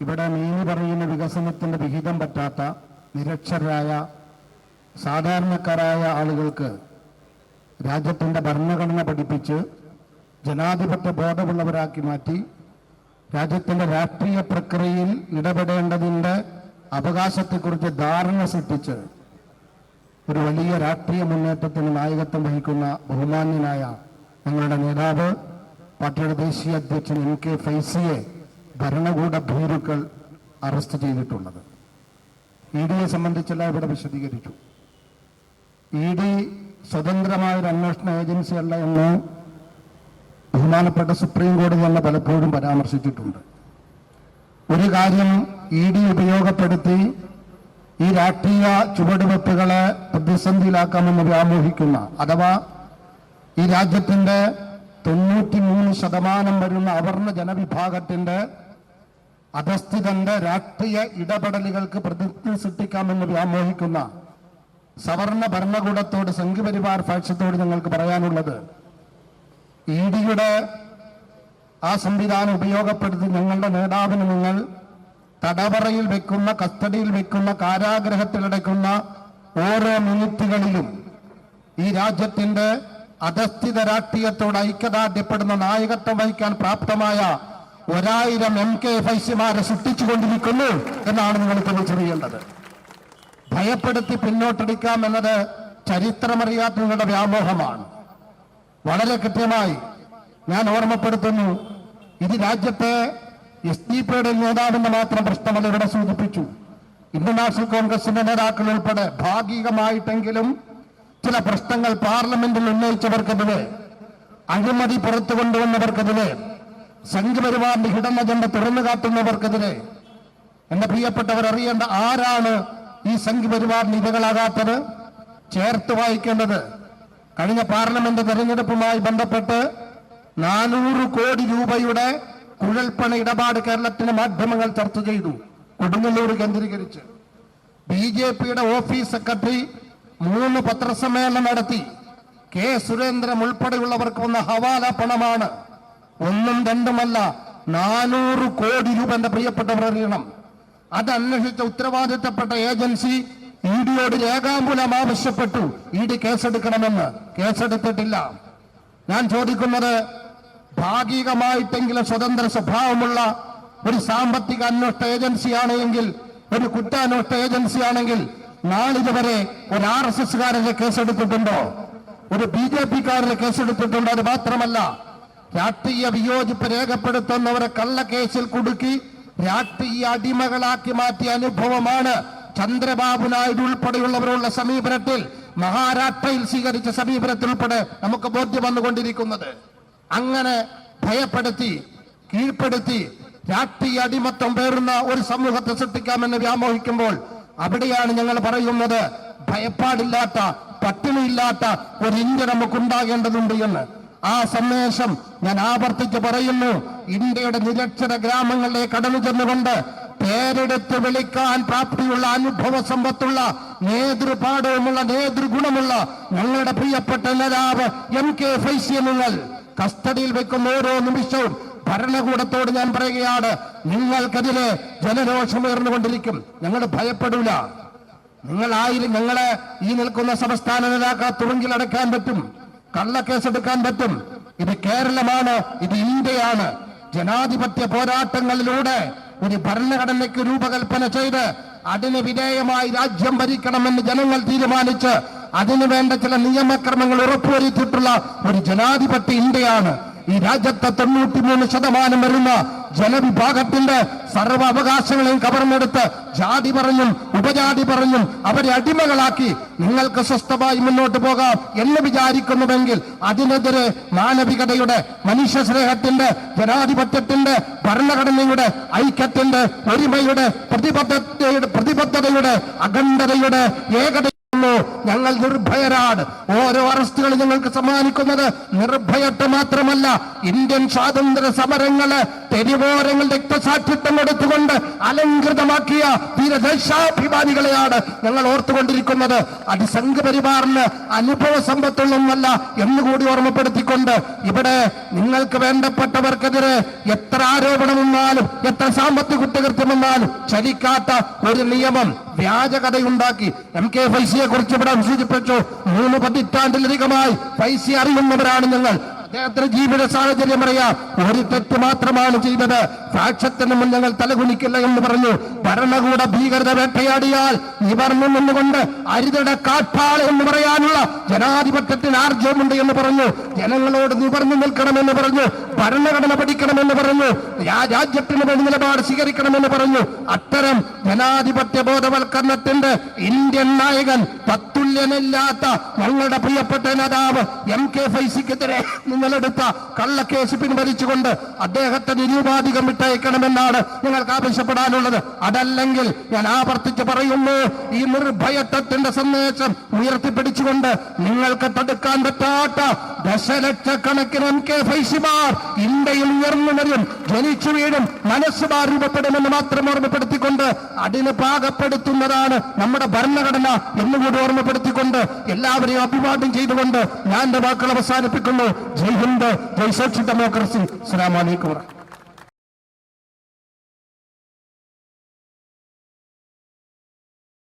ഇവിടെ മീനു പറയുന്ന വികസനത്തിന്റെ വിഹിതം പറ്റാത്ത നിരക്ഷരായ സാധാരണക്കാരായ ആളുകൾക്ക് രാജ്യത്തിന്റെ ഭരണഘടന പഠിപ്പിച്ച് ജനാധിപത്യ ബോധമുള്ളവരാക്കി മാറ്റി രാജ്യത്തിന്റെ രാഷ്ട്രീയ പ്രക്രിയയിൽ ഇടപെടേണ്ടതിന്റെ അവകാശത്തെക്കുറിച്ച് ധാരണ സൃഷ്ടിച്ച് ഒരു വലിയ രാഷ്ട്രീയ മുന്നേറ്റത്തിന് നായകത്വം വഹിക്കുന്ന ബഹുമാന്യനായ ഞങ്ങളുടെ നേതാവ് പാർട്ടിയുടെ ദേശീയ അധ്യക്ഷൻ എം കെ ഫൈസിയെ ഭരണകൂട ഭീരുക്കൾ അറസ്റ്റ് ചെയ്തിട്ടുള്ളത്. ഇ ഡിയെ സംബന്ധിച്ചെല്ലാം ഇവിടെ വിശദീകരിച്ചു. ഇ ഡി സ്വതന്ത്രമായ ഒരു അന്വേഷണ ഏജൻസിയല്ല എന്ന് ബഹുമാനപ്പെട്ട സുപ്രീം കോടതി തന്നെ പലപ്പോഴും പരാമർശിച്ചിട്ടുണ്ട്. ഒരു കാര്യം ഇ ഡി ഉപയോഗപ്പെടുത്തി ഈ രാഷ്ട്രീയ ചുവടുവെപ്പുകളെ പ്രതിസന്ധിയിലാക്കാമെന്ന് വ്യാമോഹിക്കുന്ന അഥവാ ഈ രാജ്യത്തിന്റെ തൊണ്ണൂറ്റിമൂന്ന് ശതമാനം വരുന്ന അവർണ ജനവിഭാഗത്തിന്റെ അധസ്ഥിതന്റെ രാഷ്ട്രീയ ഇടപെടലുകൾക്ക് പ്രതിജ്ഞ സൃഷ്ടിക്കാമെന്ന് വ്യാമോഹിക്കുന്ന സവർണ ഭരണകൂടത്തോട് സംഘപരിവാർ ഫാക്ഷത്തോട് ഞങ്ങൾക്ക് പറയാനുള്ളത് ഇ ഡിയുടെ ആ സംവിധാനം ഉപയോഗപ്പെടുത്തി ഞങ്ങളുടെ നേതാവിന് നിങ്ങൾ തടവറയിൽ വെക്കുന്ന കസ്റ്റഡിയിൽ വെക്കുന്ന കാരാഗ്രഹത്തിലടക്കുന്ന ഓരോ മിനിറ്റുകളിലും ഈ രാജ്യത്തിന്റെ അധസ്ഥിത രാഷ്ട്രീയത്തോട് ഐക്യദാർഢ്യപ്പെടുന്ന നായകത്വം വഹിക്കാൻ പ്രാപ്തമായ ഒരായിരം എം കെ ഫൈസിമാരെ സൃഷ്ടിച്ചുകൊണ്ടിരിക്കുന്നു എന്നാണ് നിങ്ങൾ തിരിച്ചറിയേണ്ടത് ഭയപ്പെടുത്തി പിന്നോട്ടടിക്കാം എന്നത് ചരിത്രമറിയാത്ത നിങ്ങളുടെ വ്യാമോഹമാണ്. വളരെ കൃത്യമായി ഞാൻ ഓർമ്മപ്പെടുത്തുന്നു ഇത് രാജ്യത്തെ എസ് ഡി പിയുടെ നേതാവിന്റെ മാത്രം പ്രശ്നമല്ല ഇവിടെ സൂചിപ്പിച്ചു. ഇന്ത്യൻ നാഷണൽ കോൺഗ്രസിന്റെ നേതാക്കൾ ഉൾപ്പെടെ ഭാഗികമായിട്ടെങ്കിലും ചില പ്രശ്നങ്ങൾ പാർലമെന്റിൽ ഉന്നയിച്ചവർക്കെതിരെ അഴിമതി പുറത്തു കൊണ്ടുവന്നവർക്കെതിരെ സംഘപരിവാറിന്റെ ഹിഡൻ അജണ്ട തുറന്നു കാട്ടുന്നവർക്കെതിരെ. എന്റെ പ്രിയപ്പെട്ടവർ അറിയേണ്ട ആരാണ് ഈ സംഘപരിവാറിന് ഇരകളാകാത്തത്? ചേർത്ത് വായിക്കേണ്ടത്. കഴിഞ്ഞ പാർലമെന്റ് തെരഞ്ഞെടുപ്പുമായി ബന്ധപ്പെട്ട് നാനൂറ് കോടി രൂപയുടെ കുഴൽപ്പണ ഇടപാട് കേരളത്തിലെ മാധ്യമങ്ങൾ ചർച്ച ചെയ്തു കൊടുങ്ങല്ലൂർ കേന്ദ്രീകരിച്ച്. ബി ജെ പിയുടെ ഓഫീസ് സെക്രട്ടറി മൂന്ന് പത്രസമ്മേളനം നടത്തി. കെ സുരേന്ദ്രൻ ഉൾപ്പെടെയുള്ളവർക്ക് വന്ന ഹവാല പണമാണ്. ഒന്നും രണ്ടുമല്ല നാനൂറ് കോടി രൂപ എന്റെ പ്രിയപ്പെട്ടവർ അറിയണം. അത് അന്വേഷിച്ച ഉത്തരവാദിത്തപ്പെട്ട ഏജൻസി ഇ ഡിയോട് രേഖാമൂലം ആവശ്യപ്പെട്ടു. ഇ ഡി കേസെടുക്കണമെന്ന്. കേസെടുത്തിട്ടില്ല. ഞാൻ ചോദിക്കുന്നത് ഭാഗികമായിട്ടെങ്കിലും സ്വതന്ത്ര സ്വഭാവമുള്ള ഒരു സാമ്പത്തിക അന്വേഷണ ഏജൻസിയാണ് എങ്കിൽ ഒരു കുറ്റാന്വേഷണ ഏജൻസിയാണെങ്കിൽ നാളിതുവരെ ഒരു ആർ എസ് എസ്കാരന്റെ കേസെടുത്തിട്ടുണ്ടോ? ഒരു ബി ജെ പിക്കാരന്റെ കേസെടുത്തിട്ടുണ്ടോ? അത് മാത്രമല്ല. രാഷ്ട്രീയ വിയോജിപ്പ് രേഖപ്പെടുത്തുന്നവരെ കള്ളക്കേസിൽ കുടുക്കി രാഷ്ട്രീയ അടിമകളാക്കി മാറ്റിയ അനുഭവമാണ് ചന്ദ്രബാബു നായിഡു ഉൾപ്പെടെയുള്ളവരുള്ള സമീപനത്തിൽ മഹാരാഷ്ട്രയിൽ സ്വീകരിച്ച സമീപനത്തിൽ ഉൾപ്പെടെ നമുക്ക് ബോധ്യം വന്നുകൊണ്ടിരിക്കുന്നത്. അങ്ങനെ ഭയപ്പെടുത്തി കീഴ്പ്പെടുത്തി രാഷ്ട്രീയ അടിമത്തം പേറുന്ന ഒരു സമൂഹത്തെ സൃഷ്ടിക്കാമെന്ന് വ്യാമോഹിക്കുമ്പോൾ അവിടെയാണ് ഞങ്ങൾ പറയുന്നത് ഭയപ്പാടില്ലാത്ത പട്ടിണിയില്ലാത്ത ഒരു ഇന്ത്യ നമുക്കുണ്ടാകേണ്ടതുണ്ട് എന്ന്. ആ സന്ദേശം ഞാൻ ആവർത്തിച്ച് പറയുന്നു. ഇന്ത്യയുടെ നിരക്ഷര ഗ്രാമങ്ങളിലെ കടന്നു ചെന്നുകൊണ്ട് പേരെടുത്ത് വിളിക്കാൻ പ്രാപ്തിയുള്ള അനുഭവ സമ്പത്തുള്ള നേതൃപാഠവുമുള്ള നേതൃഗുണമുള്ള ഞങ്ങളുടെ പ്രിയപ്പെട്ട നേതാവ് എം കെ ഫൈസിയെ നിങ്ങൾ കസ്റ്റഡിയിൽ വെക്കുന്ന ഓരോ നിമിഷവും ഭരണകൂടത്തോട് ഞാൻ പറയുകയാണ് നിങ്ങൾക്കെതിരെ ജനരോഷമുയർന്നുകൊണ്ടിരിക്കും. ഞങ്ങൾ ഭയപ്പെടൂല. നിങ്ങളായിരം ഞങ്ങളെ ഈ നിൽക്കുന്ന സംസ്ഥാന നേതാക്കളെ തുറങ്കിലടക്കാൻ പറ്റും. കള്ളക്കേസെടുക്കാൻ പറ്റും. ഇത് കേരളമാണ് ഇത് ഇന്ത്യയാണ്. ജനാധിപത്യ പോരാട്ടങ്ങളിലൂടെ ഒരു ഭരണഘടനയ്ക്ക് രൂപകൽപ്പന ചെയ്ത് അതിന് വിധേയമായി രാജ്യം ഭരിക്കണമെന്ന് ജനങ്ങൾ തീരുമാനിച്ച് അതിനു വേണ്ട ചില നിയമക്രമങ്ങൾ ഉറപ്പുവരുത്തിയിട്ടുള്ള ഒരു ജനാധിപത്യ ഇന്ത്യയാണ്. ഈ രാജ്യത്തെ തൊണ്ണൂറ്റിമൂന്ന് ശതമാനം വരുന്ന ജനവിഭാഗത്തിന്റെ സർവ അവകാശങ്ങളെയും കവർന്നെടുത്ത് ജാതി പറഞ്ഞും ഉപജാതി പറഞ്ഞും അവരെ അടിമകളാക്കി നിങ്ങൾക്ക് സ്വസ്ഥമായി മുന്നോട്ട് പോകാം എന്ന് വിചാരിക്കുന്നുവെങ്കിൽ അതിനെതിരെ മാനവികതയുടെ മനുഷ്യ സ്നേഹത്തിന്റെ ജനാധിപത്യത്തിന്റെ ഭരണഘടനയുടെ ഐക്യത്തിന്റെ ഒരുമയുടെ പ്രതിബദ്ധതയുടെ പ്രതിബദ്ധതയുടെ അഖണ്ഡതയുടെ ഏകത ഞങ്ങൾ നിർഭയരാണ്. ഓരോ അറസ്റ്റുകൾ ഞങ്ങൾക്ക് സമ്മാനിക്കുന്നത് നിർഭയത്വം മാത്രമല്ല. ഇന്ത്യൻ സ്വാതന്ത്ര്യ സമരങ്ങൾ തെരുവോരങ്ങൾ രക്തസാക്ഷിത്വം എടുത്തുകൊണ്ട് അലങ്കൃതമാക്കിയ തീരദേശാഭിമാനികളെയാണ് ഞങ്ങൾ ഓർത്തുകൊണ്ടിരിക്കുന്നത്. അത് സംഘപരിവാറിന് അനുഭവ സമ്പത്തുള്ളൊന്നല്ല എന്നുകൂടി ഓർമ്മപ്പെടുത്തിക്കൊണ്ട് ഇവിടെ നിങ്ങൾക്ക് വേണ്ടപ്പെട്ടവർക്കെതിരെ എത്ര ആരോപണം വന്നാലും എത്ര സാമ്പത്തിക കുറ്റകൃത്യം വന്നാലും ചലിക്കാത്ത ഒരു നിയമം വ്യാജകഥയുണ്ടാക്കി എം കെ ഫൈസിയെ കുറിച്ച് ഇവിടെ സൂചിപ്പിച്ചു. മൂന്ന് പതിറ്റാണ്ടിലധികമായി ഫൈസി അറിയുന്നവരാണ് ഞങ്ങൾ. അദ്ദേഹത്തിന്റെ ജീവിത സാഹചര്യം അറിയാം. ഒരു തെറ്റ് മാത്രമാണ് ചെയ്തത്. സാക്ഷ്യത്തിന് മുൻ ഞങ്ങൾ തലകുനിക്കില്ല എന്ന് പറഞ്ഞു. ഭരണകൂട ഭീകരത വേട്ടയാടിയാൽ ഇവർ നിന്നുകൊണ്ട് അരിതട കാട്ടാൾ എന്ന് പറയാനുള്ള ജനാധിപത്യത്തിന് ആർജവമുണ്ട് എന്ന് പറഞ്ഞു. ജനങ്ങളോട് നിവർന്നു നിൽക്കണമെന്ന് പറഞ്ഞു. ഭരണഘടന പഠിക്കണമെന്ന് പറഞ്ഞു. രാജ്യത്തിന് വേണ്ടി നിലപാട് സ്വീകരിക്കണമെന്ന് പറഞ്ഞു. അത്തരം ജനാധിപത്യ ബോധവൽക്കരണത്തിന്റെ ഇന്ത്യൻ നായകൻ തത്തുല്യനില്ലാത്ത ഞങ്ങളുടെ പ്രിയപ്പെട്ട നേതാവ് എം കെ ഫൈസിക്കെതിരെ നിങ്ങളെടുത്ത കള്ളക്കേസ് പിൻവലിച്ചുകൊണ്ട് അദ്ദേഹത്തെ നിരൂപാധികം വിട്ടയക്കണമെന്നാണ് നിങ്ങൾക്ക് ആവശ്യപ്പെടാനുള്ളത്. അതല്ലെങ്കിൽ ഞാൻ ആവർത്തിച്ച് പറയുന്നു ഈ നിർഭയത്വത്തിന്റെ സന്ദേശം ഉയർത്തിപ്പിടിച്ചുകൊണ്ട് നിങ്ങൾക്ക് തടുക്കാൻ പറ്റാത്ത ദശലക്ഷക്കണക്കിന് എം കെ ഫൈസിമാർ ഇന്ത്യയിൽ ഉയർന്നു വരും ജനിച്ചു വീഴും മനസ്സ് രൂപപ്പെടുമെന്ന് മാത്രം ഓർമ്മപ്പെടുത്തിക്കൊണ്ട് അതിന് പാകപ്പെടുത്തുന്നതാണ് നമ്മുടെ ഭരണഘടന എന്നുകൂടി ഓർമ്മപ്പെടുത്തിക്കൊണ്ട് എല്ലാവരെയും അഭിവാദ്യം ചെയ്തുകൊണ്ട് ഞാൻ വാക്കുകൾ അവസാനിപ്പിക്കുന്നു. ജയ് ഹിന്ദ് ജയ് സോക്ഷി ഡെമോക്രസി. അസ്സലാമു അലൈക്കും